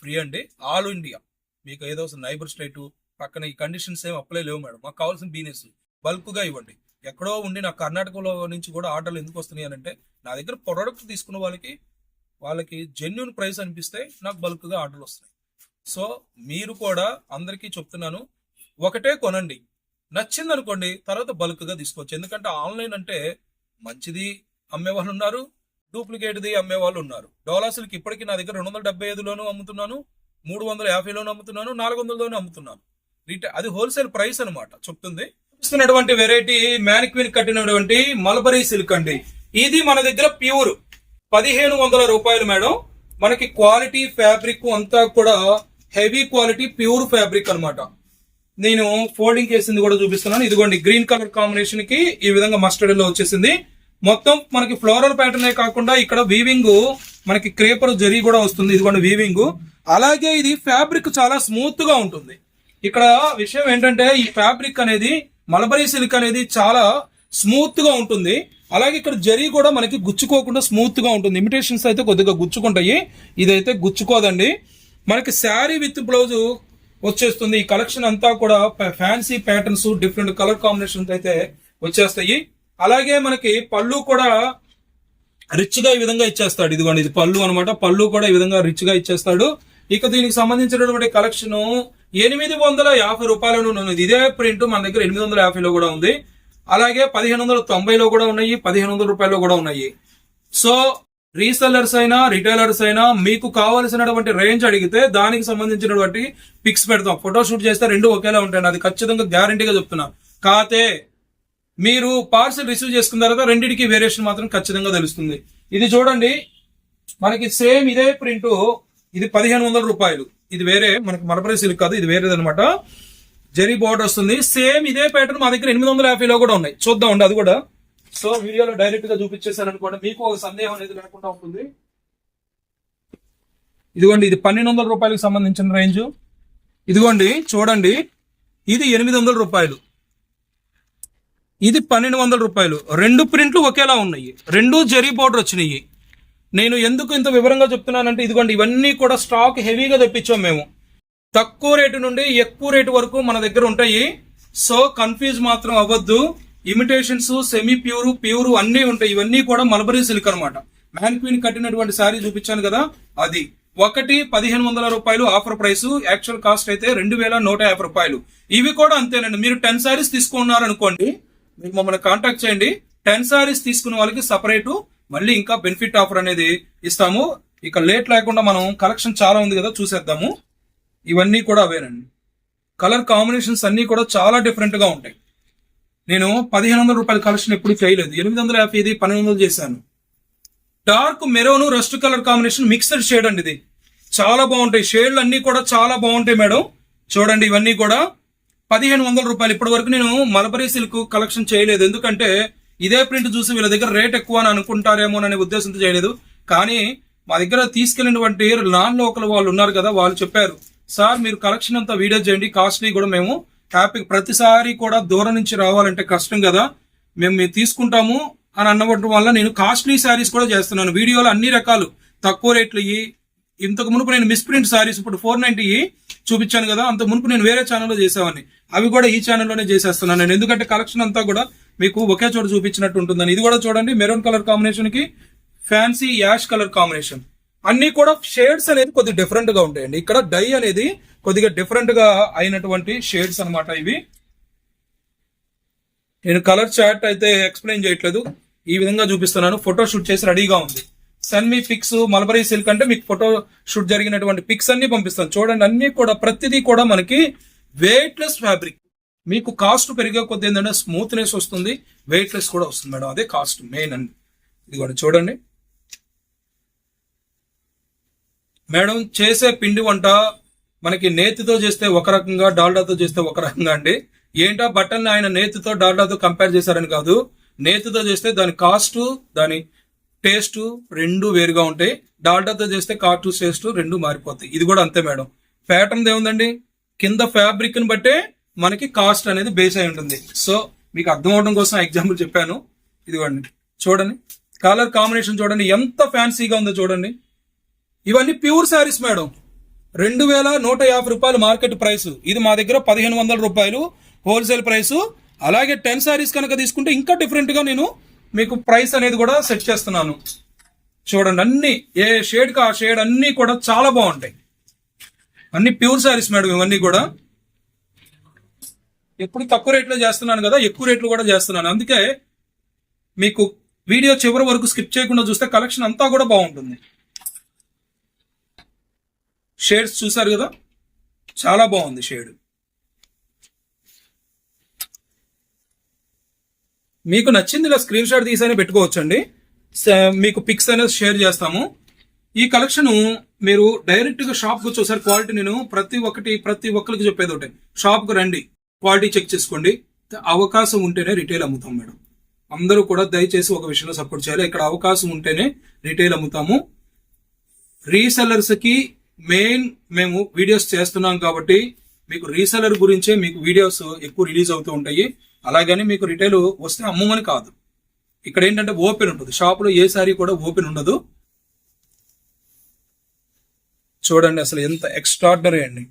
Speaker 1: ఫ్రీ అండి. ఆల్ ఇండియా మీకు ఏదో నైబర్ స్టేట్ పక్కన ఈ కండిషన్స్ ఏం అప్లై లేవు మేడం మాకు కావాల్సిన బిజినెస్ బల్క్గా ఇవ్వండి. ఎక్కడో ఉండి నా కర్ణాటకలో నుంచి కూడా ఆర్డర్లు ఎందుకు వస్తున్నాయి అని అంటే నా దగ్గర ప్రొడక్ట్ తీసుకున్న వాళ్ళకి వాళ్ళకి జెన్యున్ ప్రైస్ అనిపిస్తే నాకు బల్క్గా ఆర్డర్లు వస్తున్నాయి. సో మీరు కూడా అందరికీ చెప్తున్నాను ఒకటే కొనండి. నచ్చింది అనుకోండి తర్వాత బల్క్గా తీసుకోవచ్చు. ఎందుకంటే ఆన్లైన్ అంటే మంచిది అమ్మే వాళ్ళు ఉన్నారు డూప్లికేట్ది అమ్మే వాళ్ళు ఉన్నారు. డోలాసులకి ఇప్పటికీ నా దగ్గర రెండు వందల డెబ్బై ఐదులోనూ అమ్ముతున్నాను మూడు వందల యాభైలోనూ అమ్ముతున్నాను నాలుగు వందలలోనూ అమ్ముతున్నాను. రిటైల్ అది హోల్సేల్ ప్రైస్ అనమాట చెప్తుంది. చూస్తున్నటువంటి వెరైటీ మ్యానిక్విన్ కట్టినటువంటి మల్బరీ సిల్క్ అండి. ఇది మన దగ్గర ప్యూర్. పదిహేను వందల రూపాయలు మేడం. మనకి క్వాలిటీ ఫ్యాబ్రిక్ అంతా కూడా హెవీ క్వాలిటీ ప్యూర్ ఫ్యాబ్రిక్ అన్నమాట. నేను ఫోల్డింగ్ చేసింది కూడా చూపిస్తున్నాను. ఇదిగోండి గ్రీన్ కలర్ కాంబినేషన్కి ఈ విధంగా మస్టర్డ్లో వచ్చేసింది. మొత్తం మనకి ఫ్లోరల్ ప్యాటర్న్ కాకుండా ఇక్కడ వీవింగ్ మనకి క్రేపర్ జరీ కూడా వస్తుంది. ఇదిగోండి వీవింగ్. అలాగే ఇది ఫ్యాబ్రిక్ చాలా స్మూత్గా ఉంటుంది. ఇక్కడ విషయం ఏంటంటే ఈ ఫ్యాబ్రిక్ అనేది మలబరీ సిల్క్ అనేది చాలా స్మూత్గా ఉంటుంది. అలాగే ఇక్కడ జరీ కూడా మనకి గుచ్చుకోకుండా స్మూత్గా ఉంటుంది. ఇమిటేషన్స్ అయితే కొద్దిగా గుచ్చుకుంటాయి. ఇదైతే గుచ్చుకోదండి. మనకి శారీ విత్ బ్లౌజ్ వచ్చేస్తుంది. ఈ కలెక్షన్ అంతా కూడా fancy patterns different colour combinations అయితే వచ్చేస్తాయి. అలాగే మనకి పళ్ళు కూడా రిచ్గా ఈ విధంగా ఇచ్చేస్తాడు. ఇదిగోండి ఇది పళ్ళు అనమాట పళ్ళు కూడా ఈ విధంగా రిచ్గా ఇచ్చేస్తాడు. ఇక దీనికి సంబంధించినటువంటి కలెక్షన్ ఎనిమిది వందల యాభై రూపాయలను ఉన్నది ఇదే ప్రింట్ మన దగ్గర ఎనిమిది వందల యాభైలో కూడా ఉంది. అలాగే పదిహేను వందల తొంభైలో కూడా ఉన్నాయి పదిహేను వందల రూపాయల్లో కూడా ఉన్నాయి. సో రీసెల్లర్స్ అయినా రిటైలర్స్ అయినా మీకు కావలసినటువంటి రేంజ్ అడిగితే దానికి సంబంధించినటువంటి పిక్స్ పెడతాం. ఫోటో షూట్ చేస్తే రెండు ఒకేలా ఉంటాయి అది ఖచ్చితంగా గ్యారంటీగా చెప్తున్నా. కాతే మీరు పార్సల్ రిసీవ్ చేసుకున్న తర్వాత రెండింటికి వేరియేషన్ మాత్రం ఖచ్చితంగా తెలుస్తుంది. ఇది చూడండి. మనకి సేమ్ ఇదే ప్రింట్. ఇది పదిహేను వందల రూపాయలు. ఇది వేరే మనకి మరపరి సిల్క్ కాదు ఇది వేరేదన్నమాట జరీ బోర్డర్ వస్తుంది. సేమ్ ఇదే ప్యాటర్న్ మా దగ్గర ఎనిమిది వందల యాభైలో కూడా ఉన్నాయి. చూద్దాం అండి అది కూడా. సో వీడియోలో డైరెక్ట్గా చూపించేసాను అనుకోండి మీకు ఒక సందేహం అనేది లేకుండా ఉంటుంది. ఇదిగోండి ఇది పన్నెండు వందల రూపాయలకు సంబంధించిన రేంజ్ ఇదిగోండి చూడండి. ఇది ఎనిమిది వందల రూపాయలు. ఇది పన్నెండు వందల రూపాయలు. రెండు ప్రింట్లు ఒకేలా ఉన్నాయి. రెండు జరీ బోర్డర్ వచ్చినాయి. నేను ఎందుకు ఇంత వివరంగా చెప్తున్నానంటే ఇదిగోండి ఇవన్నీ కూడా స్టాక్ హెవీగా తెప్పించాం మేము. తక్కువ రేటు నుండి ఎక్కువ రేటు వరకు మన దగ్గర ఉంటాయి. సో కన్ఫ్యూజ్ మాత్రం అవ్వద్దు. ఇమిటేషన్స్ సెమీ ప్యూర్ ప్యూర్ అన్నీ ఉంటాయి. ఇవన్నీ కూడా మల్బరీ సిల్క్ అనమాట మ్యాన్ క్వీన్ కట్టినటువంటి శారీ చూపించాను కదా అది. ఒకటి పదిహేను వందల రూపాయలు ఆఫర్ ప్రైస్. యాక్చువల్ కాస్ట్ అయితే రెండు వేల నూట యాభై రూపాయలు. ఇవి కూడా అంతేనండి. మీరు టెన్ శారీస్ తీసుకున్నారు అనుకోండి మీరు మమ్మల్ని కాంటాక్ట్ చేయండి. టెన్ శారీస్ తీసుకున్న వాళ్ళకి సపరేటు మళ్ళీ ఇంకా బెనిఫిట్ ఆఫర్ అనేది ఇస్తాము. ఇక లేట్ లేకుండా మనం కలెక్షన్ చాలా ఉంది కదా చూసేద్దాము. ఇవన్నీ కూడా అవేనండి కలర్ కాంబినేషన్స్ అన్నీ కూడా చాలా డిఫరెంట్గా ఉంటాయి. నేను పదిహేను వందల రూపాయల కలెక్షన్ ఎప్పుడు చేయలేదు. ఎనిమిది వందల యాభై ఇది పన్నెండు వందలు చేశాను. Dark maroon rust colour combination mixed shade అండి ఇది. చాలా బాగుంటాయి. షేడ్లు అన్నీ కూడా చాలా బాగుంటాయి మేడం. చూడండి ఇవన్నీ కూడా. పదిహేను వందల రూపాయలు ఇప్పటి వరకు నేను మలబరీ సిల్క్ కలెక్షన్ చేయలేదు. ఎందుకంటే ఇదే ప్రింట్ చూసి వీళ్ళ దగ్గర రేట్ ఎక్కువ అని అనుకుంటారేమో అనే ఉద్దేశంతో చేయలేదు. కానీ మా దగ్గర తీసుకెళ్ళినటువంటి నాన్ లోకల్ వాళ్ళు ఉన్నారు కదా వాళ్ళు చెప్పారు సార్ మీరు కలెక్షన్ అంతా వీడియో చేయండి కాస్ట్లీ కూడా మేము హ్యాపీ ప్రతిసారి కూడా దూరం నుంచి రావాలంటే కష్టం కదా మేము మీరు తీసుకుంటాము అని అన్నవడం వల్ల నేను కాస్ట్లీ శారీస్ కూడా చేస్తున్నాను. వీడియోలో అన్ని రకాలు తక్కువ రేట్లు ఇంతకు మునుపు నేను మిస్ప్రింట్ సారీస్ ఇప్పుడు ఫోర్ నైన్టీ చూపించాను కదా అంత మునుపు నేను వేరే ఛానల్లో చేసేవాడిని. అవి కూడా ఈ ఛానల్లోనే చేసేస్తున్నాను నేను. ఎందుకంటే కలెక్షన్ అంతా కూడా మీకు ఒకే చోట చూపించినట్టు ఉంటుందని. ఇది కూడా చూడండి మెరూన్ కలర్ కాంబినేషన్కి ఫ్యాన్సీ యాష్ కలర్ కాంబినేషన్ అన్ని కూడా షేడ్స్ అనేది కొద్దిగా డిఫరెంట్గా ఉంటాయండి. ఇక్కడ డై అనేది కొద్దిగా డిఫరెంట్గా అయినటువంటి షేడ్స్ అనమాట ఇవి. నేను కలర్ చార్ట్ అయితే ఎక్స్ప్లెయిన్ చేయట్లేదు. ఈ విధంగా చూపిస్తున్నాను. ఫోటో షూట్ చేసి రెడీగా ఉంది. సన్ మీ పిక్స్ మల్బరీ సిల్క్ అంటే మీకు ఫోటో షూట్ జరిగినటువంటి పిక్స్ అన్ని పంపిస్తాను చూడండి అన్ని కూడా ప్రతిదీ కూడా మనకి వెయిట్లెస్ ఫ్యాబ్రిక్ మీకు కాస్ట్ పెరిగే కొద్ది ఏంటంటే స్మూత్నెస్ వస్తుంది వెయిట్లెస్ కూడా వస్తుంది మేడం. అదే కాస్ట్ మెయిన్ అండి. ఇది కూడా చూడండి. మేడం చేసే పిండి వంట మనకి నేతితో చేస్తే ఒక రకంగా డాల్డాతో చేస్తే ఒక రకంగా అండి. ఏంటా బట్టల్ని ఆయన నేతితో డాల్డాతో కంపేర్ చేశారని కాదు. నేతితో చేస్తే దాని కాస్ట్ దాని టేస్ట్ రెండు వేరుగా ఉంటాయి. డాల్డాతో చేస్తే కాస్ట్ టేస్ట్ రెండు మారిపోతాయి. ఇది కూడా అంతే మేడం. ప్యాటర్న్ ఏముందండి? కింద ఫ్యాబ్రిక్ని బట్టే మనకి కాస్ట్ అనేది బేస్ అయి ఉంటుంది. సో మీకు అర్థం అవడం కోసం ఎగ్జాంపుల్ చెప్పాను. ఇదిగోండి. చూడండి. కలర్ కాంబినేషన్ చూడండి. ఎంత ఫ్యాన్సీగా ఉందో చూడండి. ఇవన్నీ ప్యూర్ శారీస్ మేడం. రెండు వేల నూట యాభై రూపాయలు మార్కెట్ ప్రైస్. ఇది మా దగ్గర పదిహేను వందల రూపాయలు హోల్సేల్ ప్రైస్. అలాగే టెన్ శారీస్ కనుక తీసుకుంటే ఇంకా డిఫరెంట్గా నేను మీకు ప్రైస్ అనేది కూడా సెట్ చేస్తున్నాను. చూడండి అన్ని ఏ షేడ్కి ఆ షేడ్ అన్ని కూడా చాలా బాగుంటాయి. అన్ని ప్యూర్ శారీస్ మేడం ఇవన్నీ కూడా. ఎప్పుడు తక్కువ రేట్లో చేస్తున్నాను కదా ఎక్కువ రేట్లు కూడా చేస్తున్నాను. అందుకే మీకు వీడియో చివరి వరకు స్కిప్ చేయకుండా చూస్తే కలెక్షన్ అంతా కూడా బాగుంటుంది. షేడ్స్ చూసారు కదా? చాలా బాగుంది షేడ్ మీకు నచ్చింది ఇలా స్క్రీన్ షాట్ తీసైనా పెట్టుకోవచ్చండి. మీకు పిక్స్ అనేది షేర్ చేస్తాము. ఈ కలెక్షన్ మీరు డైరెక్ట్గా షాప్కు వచ్చి క్వాలిటీ నేను ప్రతి ఒక్కటి ప్రతి ఒక్కరికి చెప్పేది ఒకటి. షాప్కు రండి. క్వాలిటీ చెక్ చేసుకోండి. అవకాశం ఉంటేనే రిటైల్ అమ్ముతాం మేడం. అందరూ కూడా దయచేసి ఒక విషయంలో సపోర్ట్ చేయాలి. ఇక్కడ అవకాశం ఉంటేనే రిటైల్ అమ్ముతాము. రీసెల్లర్స్కి మెయిన్ మేము వీడియోస్ చేస్తున్నాం కాబట్టి మీకు రీసెలర్ గురించే మీకు వీడియోస్ ఎక్కువ రిలీజ్ అవుతూ ఉంటాయి. అలాగని మీకు రిటైల్ వస్తే అమ్మమని కాదు. ఇక్కడ ఏంటంటే ఓపెన్ ఉంటుంది. షాప్లో ఏ సారీ కూడా ఓపెన్ ఉండదు. చూడండి అసలు ఎంత ఎక్స్ట్రాడినరీ అండి.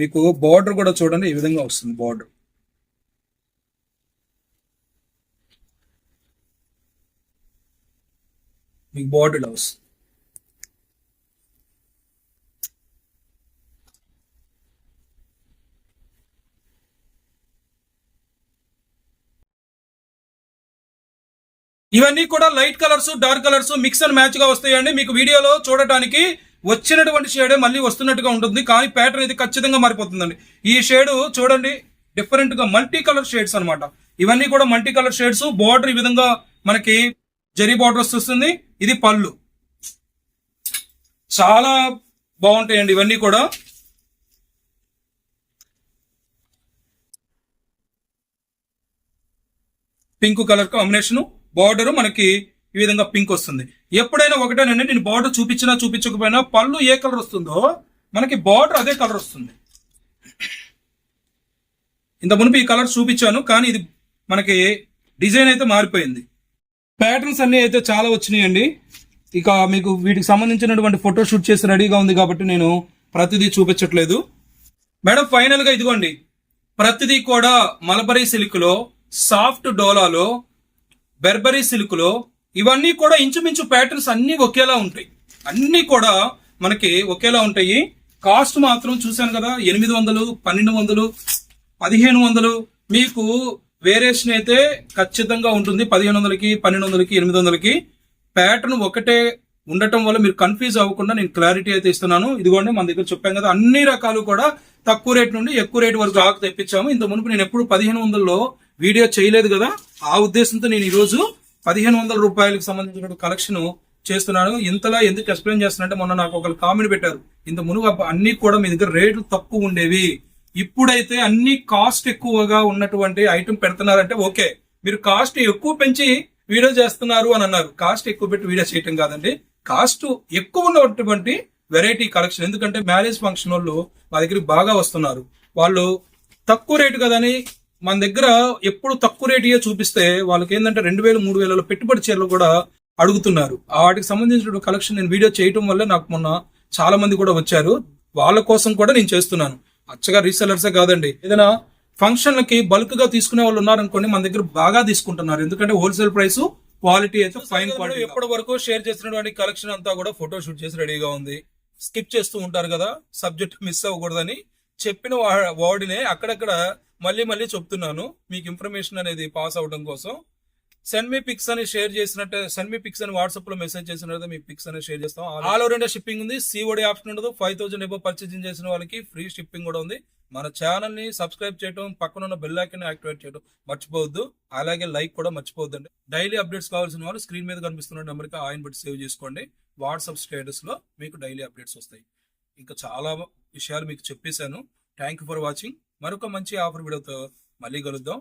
Speaker 1: మీకు బార్డర్ కూడా చూడండి ఈ విధంగా వస్తుంది బార్డర్ మీకు బార్డర్ ఇలా వస్తుంది. ఇవన్నీ కూడా light colours dark colours mix and మ్యాచ్గా వస్తాయండి. మీకు వీడియోలో చూడటానికి వచ్చినటువంటి షేడే మళ్ళీ వస్తున్నట్టుగా ఉంటుంది. కానీ ప్యాటర్న్ ఇది ఖచ్చితంగా మారిపోతుందండి. ఈ షేడ్ చూడండి డిఫరెంట్గా మల్టీ కలర్ షేడ్స్ అనమాట ఇవన్నీ కూడా మల్టీ కలర్ షేడ్స్. బార్డర్ ఈ విధంగా మనకి జరీ బార్డర్ వస్తుంది. ఇది పళ్ళు. చాలా బాగుంటాయండి ఇవన్నీ కూడా. Pink colour combination. బార్డర్ మనకి ఈ విధంగా పింక్ వస్తుంది. ఎప్పుడైనా ఒకటేనండి నేను బార్డర్ చూపించినా చూపించకపోయినా పళ్ళు ఏ కలర్ వస్తుందో మనకి బార్డర్ అదే కలర్ వస్తుంది. ఇంత మునుపు ఈ కలర్ చూపించాను కానీ ఇది మనకి డిజైన్ అయితే మారిపోయింది. ప్యాటర్న్స్ అన్ని అయితే చాలా వచ్చినాయండి. ఇక మీకు వీటికి సంబంధించినటువంటి ఫోటో షూట్ చేసి రెడీగా ఉంది కాబట్టి నేను ప్రతిదీ చూపించట్లేదు. మేడం ఫైనల్గా ఇదిగోండి. ప్రతిదీ కూడా మలబరీ సిల్క్లో సాఫ్ట్ డోలాలో బెర్బరీ సిల్క్లో ఇవన్నీ కూడా ఇంచుమించు ప్యాటర్న్స్ అన్నీ ఒకేలా ఉంటాయి. అన్నీ కూడా మనకి ఒకేలా ఉంటాయి. కాస్ట్ మాత్రం చూశాను కదా ఎనిమిది వందలు పన్నెండు వందలు పదిహేను వందలు. మీకు వేరియేషన్ అయితే ఖచ్చితంగా ఉంటుంది. పదిహేను వందలకి పన్నెండు వందలకి ఎనిమిది వందలకి. ప్యాటర్న్ ఒకటే ఉండటం వల్ల మీరు కన్ఫ్యూజ్ అవ్వకుండా నేను క్లారిటీ అయితే ఇస్తున్నాను. ఇదిగోండి మన దగ్గర చెప్పాం కదా అన్ని రకాలు కూడా తక్కువ రేట్ నుండి ఎక్కువ రేట్ వరకు ఆకు తెప్పించాము. ఇంత మునుపు నేను ఎప్పుడు పదిహేను వందల్లో వీడియో చేయలేదు కదా ఆ ఉద్దేశంతో నేను ఈరోజు పదిహేను వందల రూపాయలకు సంబంధించిన కలెక్షన్ చేస్తున్నాను. ఇంతలా ఎందుకు ఎక్స్ప్లెయిన్ చేస్తున్నట్టే మొన్న నాకు ఒకరు కామెంట్ పెట్టారు. ఇంత మునుగు అన్ని కూడా మీ దగ్గర రేట్లు తక్కువ ఉండేవి. ఇప్పుడైతే అన్ని కాస్ట్ ఎక్కువగా ఉన్నటువంటి ఐటమ్ పెడుతున్నారంటే ఓకే మీరు కాస్ట్ ఎక్కువ పెంచి వీడియో చేస్తున్నారు అని అన్నారు. కాస్ట్ ఎక్కువ పెట్టి వీడియో చేయటం కాదండి. కాస్ట్ ఎక్కువ ఉన్నటువంటి వెరైటీ కలెక్షన్ ఎందుకంటే మ్యారేజ్ ఫంక్షన్ వాళ్ళు మా దగ్గరికి బాగా వస్తున్నారు. వాళ్ళు తక్కువ రేటు కదని మన దగ్గర ఎప్పుడు తక్కువ రేటు చూపిస్తే వాళ్ళకి ఏంటంటే రెండు వేలు మూడు వేలలో పెట్టుబడి చీరలు కూడా అడుగుతున్నారు. ఆ వాటికి సంబంధించిన కలెక్షన్ నేను వీడియో చేయటం వల్ల నాకు మొన్న చాలా మంది కూడా వచ్చారు. వాళ్ళ కోసం కూడా నేను చేస్తున్నాను. అచ్చగా రీసెలర్సే కాదండి. ఏదైనా ఫంక్షన్లకి బల్క్గా తీసుకునే వాళ్ళు ఉన్నారనుకోండి మన దగ్గర బాగా తీసుకుంటున్నారు. ఎందుకంటే హోల్సేల్ ప్రైస్ క్వాలిటీ అయితే ఫైన్ క్వాలిటీ ఎప్పటి వరకు షేర్ చేసినటువంటి కలెక్షన్ అంతా కూడా ఫోటో షూట్ చేసి రెడీగా ఉంది. స్కిప్ చేస్తూ ఉంటారు కదా సబ్జెక్ట్ మిస్ అవ్వకూడదని చెప్పిన వా- వార్డునే అక్కడక్కడ మళ్ళీ మళ్ళీ చెప్తున్నాను. మీకు ఇన్ఫర్మేషన్ అనేది పాస్ అవడం కోసం. సెండ్ మీ పిక్స్ అని షేర్ చేసినట్టు సెండ్ మీ పిక్స్ అని వాట్సాప్లో మెసేజ్ చేసినట్టు మీ పిక్స్ అనేది షేర్ చేస్తాం. ఆల్ ఓవర్ ఇండియా షిప్పింగ్ ఉంది. సిఓడి ఆప్షన్ ఉండదు. ఫైవ్ థౌసండ్ ఎబో పర్చేసింగ్ చేసిన వాళ్ళకి ఫ్రీ షిప్పింగ్ కూడా ఉంది. మన ఛానల్ని సబ్స్క్రైబ్ చేయడం పక్కన ఉన్న బెల్ ఐకన్ యాక్టివేట్ చేయడం మర్చిపోవద్దు. అలాగే లైక్ కూడా మర్చిపోవద్దండి. డైలీ అప్డేట్స్ కావాల్సిన వాళ్ళు స్క్రీన్ మీద కనిపిస్తున్న నెంబర్కి ఆయన బట్టి సేవ్ చేసుకోండి. వాట్సాప్ స్టేటస్లో మీకు డైలీ అప్డేట్స్ వస్తాయి. ఇంకా చాలా విషయాలు మీకు చెప్పేశాను. థ్యాంక్ యూ ఫర్ వాచింగ్ మరొక మంచి ఆఫర్ వీడియోతో మళ్ళీ కలుద్దాం.